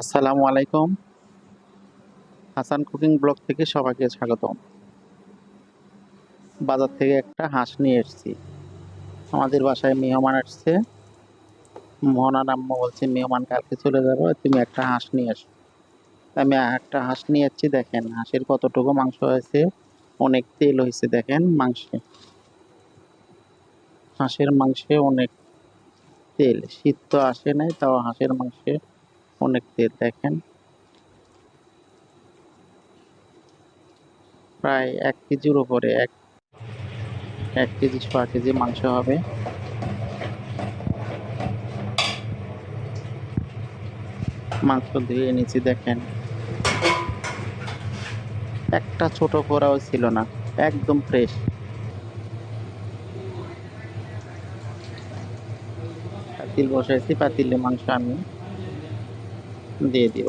আসসালামু আলাইকুম। Hasan cooking blog থেকে সবাইকে স্বাগতম। বাজার থেকে একটা হাঁস নিয়ে এসেছি। আমাদের বাসায় মেহমান আসছে। মোহনার আম্মা বলছে, মেহমান কালকে চলে যাব, তুমি একটা হাঁস নিয়ে আসো। আমি একটা হাঁস নিয়ে যাচ্ছি দেখেন হাঁসের কতটুকু মাংস হয়েছে, অনেক তেল হয়েছে, দেখেন মাংসে। হাঁসের মাংসে অনেক তেল, শীত তো আসে নাই, তাও হাঁসের মাংসে অনেক দেখেন। প্রায় এক কেজির উপরে এক এক কেজি ছ কেজি মাংস হবে। মাংস ধুয়ে নিয়েছি দেখেন। একটা ছোট করাও ছিল না, একদম ফ্রেশ পাতিল বসাইছি, পাতিলে মাংস আমি দিয়ে দিব।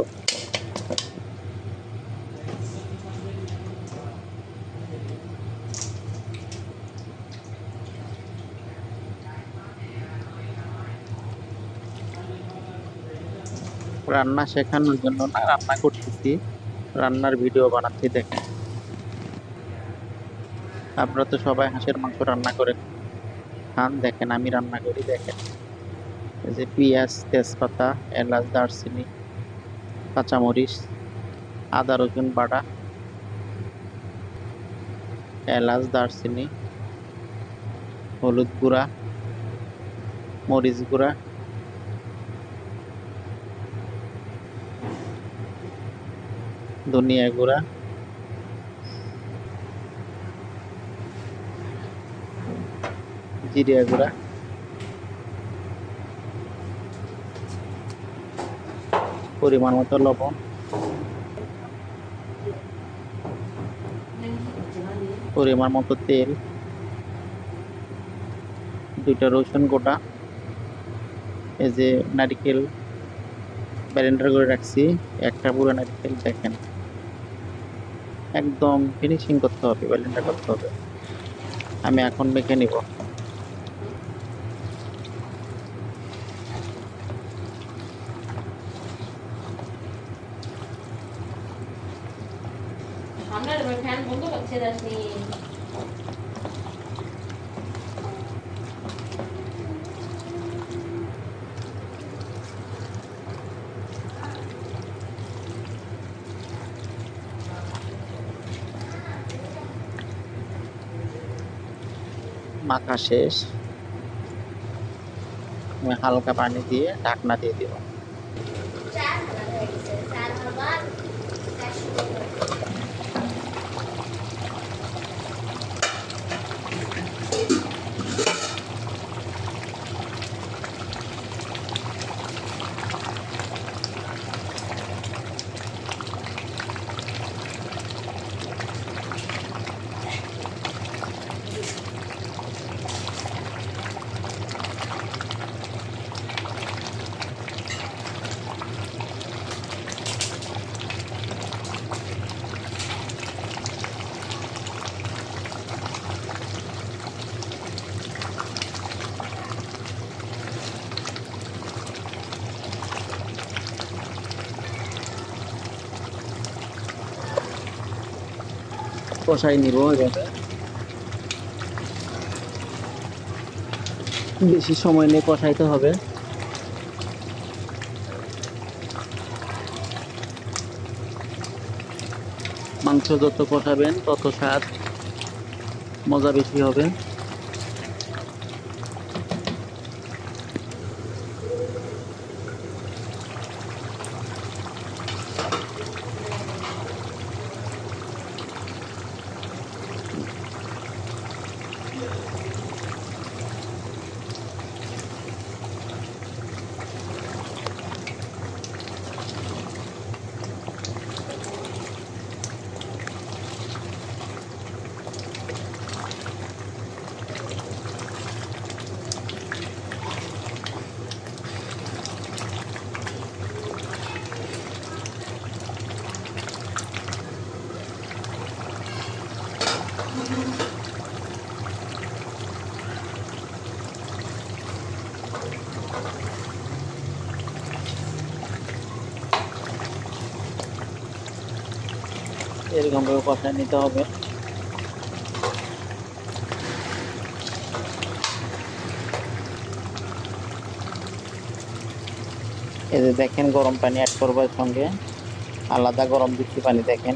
রান্না শেখানোর জন্য না রান্না করতেছি। রান্নার ভিডিও বানাচ্ছি, দেখেন। আপনারা তো সবাই হাঁসের মাংস রান্না করে খান, দেখেন, আমি রান্না করি, দেখেন। এই যে পেঁয়াজ, তেজপাতা, এলাচ, দারচিনি কাঁচামরিচ আদা রসুন বাটা এলাচ দারচিনি হলুদ গুঁড়া মরিচ গুঁড়া ধনিয়া গুঁড়া জিরিয়া গুঁড়া পরিমাণ মতো লবণ। পরিমাণ মতো তেল। দুইটা রসুন গোটা। এই যে নারিকেল ব্যালেন্ডার করে রাখছি। একটা পুরো নারিকেল দেখেন। একদম ফিনিশিং করতে হবে, ব্যালেন্ডার করতে হবে। আমি এখন মেখে নিব। সামনের ফ্যান বন্ধ করছে যাসনি। মাখা শেষ। হালকা পানি দিয়ে ঢাকনা দিয়ে দিব। কষাই নিব এভাবে বেশি সময় নিয়ে কষাইতে হবে মাংস যত কষাবেন তত স্বাদ মজা বেশি হবে এরকমভাবে কষায় নিতে হবে। এই যে দেখেন গরম পানি অ্যাড করবার সঙ্গে, আলাদা গরম দিচ্ছি পানি, দেখেন।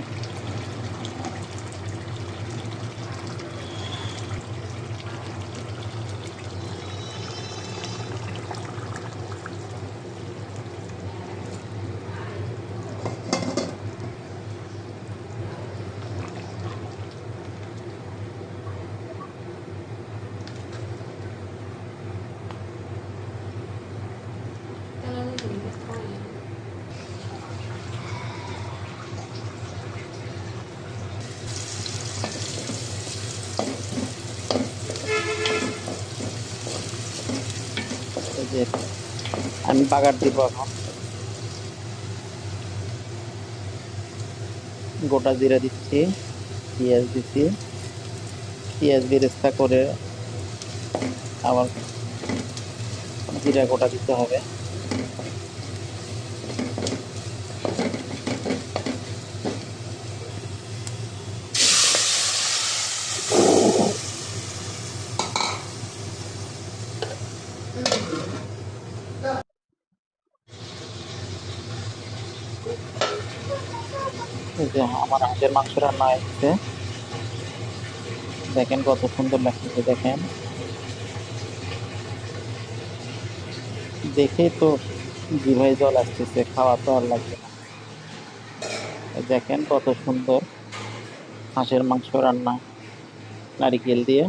যে আমি বাগার দিব এখন। গোটা জিরা দিচ্ছি, পেঁয়াজ দিচ্ছি। পেঁয়াজ বেরেস্তা করে আবার জিরা গোটা দিতে হবে। আমার হাঁসের মাংস রান্না হয়েছে। দেখেন কত সুন্দর লাগতেছে, দেখেন। দেখেই তো জিভাই জল আসতেছে, খাওয়া তো আর লাগবে না। দেখেন কত সুন্দর হাঁসের মাংস রান্না নারিকেল দিয়ে।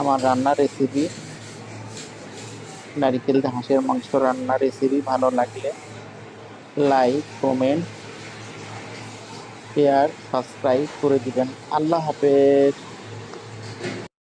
আমার রান্নার রেসিপি নারিকেল হাঁসের মাংস রান্নার রেসিপি ভালো লাগলে লাইক কমেন্ট শেয়ার সাবস্ক্রাইব করে দিবেন। আল্লাহ হাফেজ।